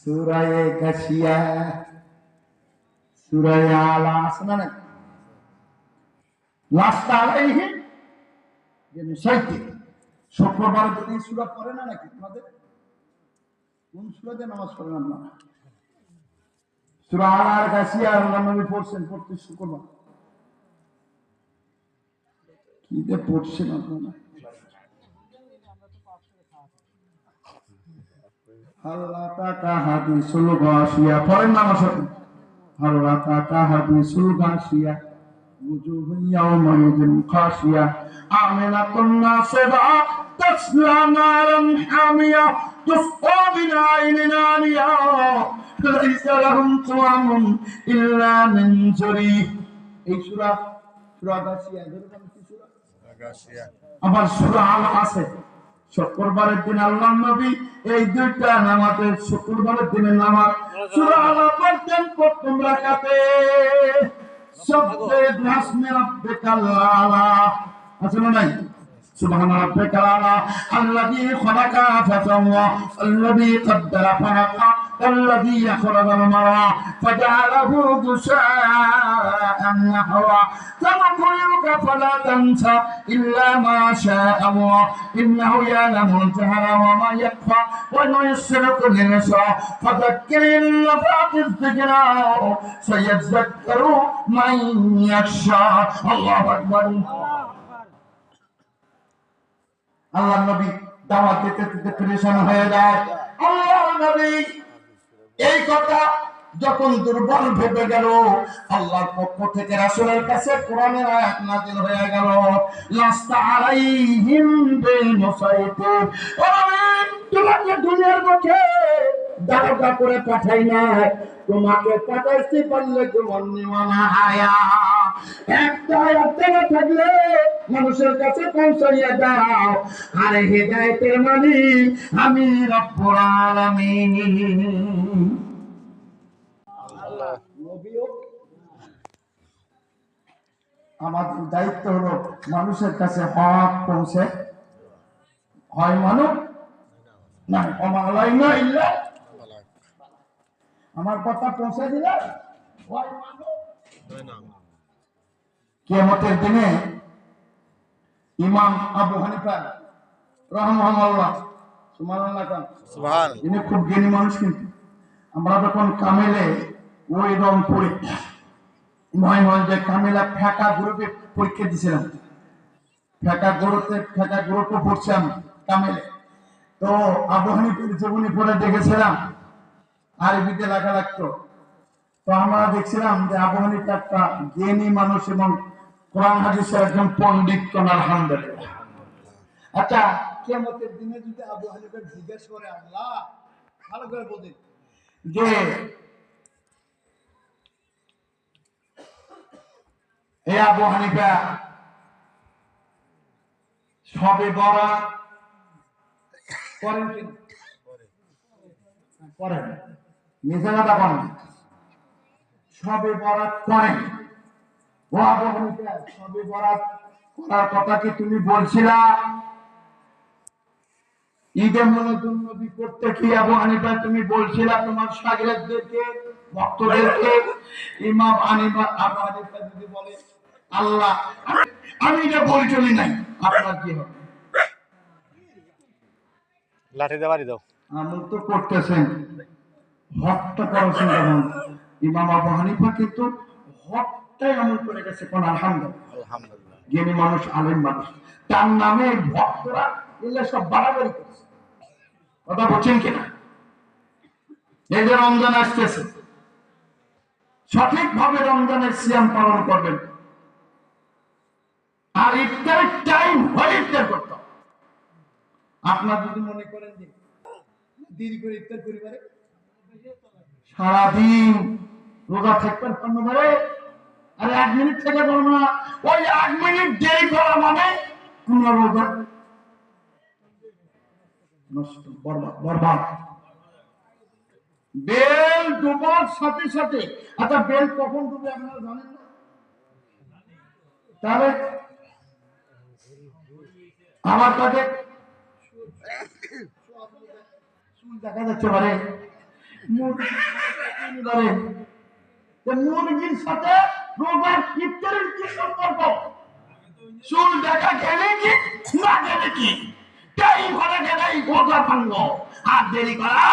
সুরায়ে গাছিয়া সুরায়ে আলা আছে না লাস্ট আলাইহি, যে মুসাইতে। শুক্রবার এই সুরা পড়ে না নাকি তোমাদের? কোন সুরাতে নামাজ পড়েন আপনারা? সুরা আলার গাছিয়া আল্লাহ নবী পড়ছেন প্রত্যেক শুক্রবার। কি যে পড়ছেন আপনারা? আল্লাহ তাকা হাদিসুল গাশিয়া পড়েন না আমার সাথে আল্লাহ তাকা হাদিসুল গাশিয়া وجوه يومئذ خاشية عاملة ناصبة تصلى نارا حامية تسقى من عين آنية ليس لهم طعام إلا من ذريع এই সূরা সূরা গাশিয়া এরকম কি সূরা আবার সূরা আল আছে শুক্রবারের দিন আল্লাহ নবী এই দুইটা নামাজের শুক্রবারের দিনের নামাজ সূরা আল পড়তেন প্রথম রাকাতে শব্দে ভাসমে রাব্বিকাল আলা আছে না নাই سبحان ربك الأعلى الذي خلق فسوى الذي قدر فهدى الذي يخرج المرعى فجعله غثاء نحوا سنقرئك فلا تنسى إلا ما شاء الله إنه يعلم الجهر وما يخفى ونيسرك لليسرى فذكر إن نفعت الذكرى سيذكر من يخشى الله أكبر আল্লাহ নবী দাওয়াত দিতে দিতে পরিশান হয়ে যায় আল্লাহ নবী এই কথা যখন দুর্বল ভেবে গেল, আল্লাহর পক্ষ থেকে রাসূলের কাছে কোরআনের আয়াত নাযিল হয়ে গেল। লাস্তা আলাইহিম বিমুসাইতির ও তোমাকে দুনিয়ার করে পাঠাই না তোমাকে পাঠাইতে পারলে তোমার নিমানা আয়া একটা আয়াত থেকে থাকলে মানুষের কাছে পৌঁছাইয়া দাও। আর হেদায়েতের মালিক আমি রব্বুল আলামিন। আমাদের দায়িত্ব হলো মানুষের কাছে হক পৌঁছে। হয় মানুষ না অমালাই না ইল্লা আমার কথা পৌঁছে দিলে মানুষ দিনে ইমাম আবু হানিফা রহমাল্লাহ খান ইনি খুব জ্ঞানী মানুষ কিন্তু। আমরা যখন কামেলে ওই রংপুরে ময়মঞ্জে কামেলা ফেঁকা গ্রুপে পরীক্ষা দিয়েছিলাম ফেঁকা গ্রুপে ফেঁকা গ্রুপে পড়ছিলাম কামেলে। তো আবহানিকের জীবনী পড়ে দেখেছিলাম, আরবিতে লেখা লাগতো। তো আমরা দেখছিলাম যে আবহানিক একটা জ্ঞানী মানুষ এবং কোরআন হাদিসের একজন পণ্ডিত কোন আলহামদুলিল্লাহ। আচ্ছা কেমতের দিনে যদি আবু হানিফার জিজ্ঞেস করে আল্লাহ, ভালো করে বলতেন যে হে আবু হানিফা, সবে বরা করেন করেন। করেন সবে বরাত করেন। ও আবু হানিফা, সবে বরাত করার কথা কি তুমি বলছিলা? ঈদে মনোজন নবী করতে কি আবু হানিফা তুমি বলছিলা তোমার সাগরেদদেরকে ভক্তদেরকে। ইমাম আনিফা আবু হানিফা যদি বলে আল্লাহ আমি এটা বলি চলি নাই আপনার কি হবে? লাঠি দাও। আমল তো করতেছেন করেছেন তখন ইমাম আবু হানিফা কিন্তু হকটাই আমল করে গেছে কোন আলহামদুলিল্লাহ। আলহামদুলিল্লাহ। জ্ঞানী মানুষ আলেম মানুষ। তার নামে ভক্তরা এগুলো সব বাড়াবাড়ি করছে। কথা বলছেন কিনা? এই রমজান আসতেছে, সঠিকভাবে রমজানের সিয়াম পালন করবেন। আর ইফতারের টাইম হলে ইফতার করতে আপনার যদি মনে করেন যে দেরি করে ইফতার পরিবারে সারাদিন রোজা থাকবেন পারে, আরে এক মিনিট থেকে বলব না, ওই এক মিনিট দেরি করা মানে কোন রোজা বেল ডুবার সাথে সাথে আচ্ছা বেল কখন ডুবে আপনারা জানেন না? তাহলে আমার কাছে দেখা যাচ্ছে তো মুরগির সাথে রোজার ইফতারের কি সম্পর্ক? চুল দেখা গেলে কি, না গেলে কি? ভাঙ্গ আর দেরি করা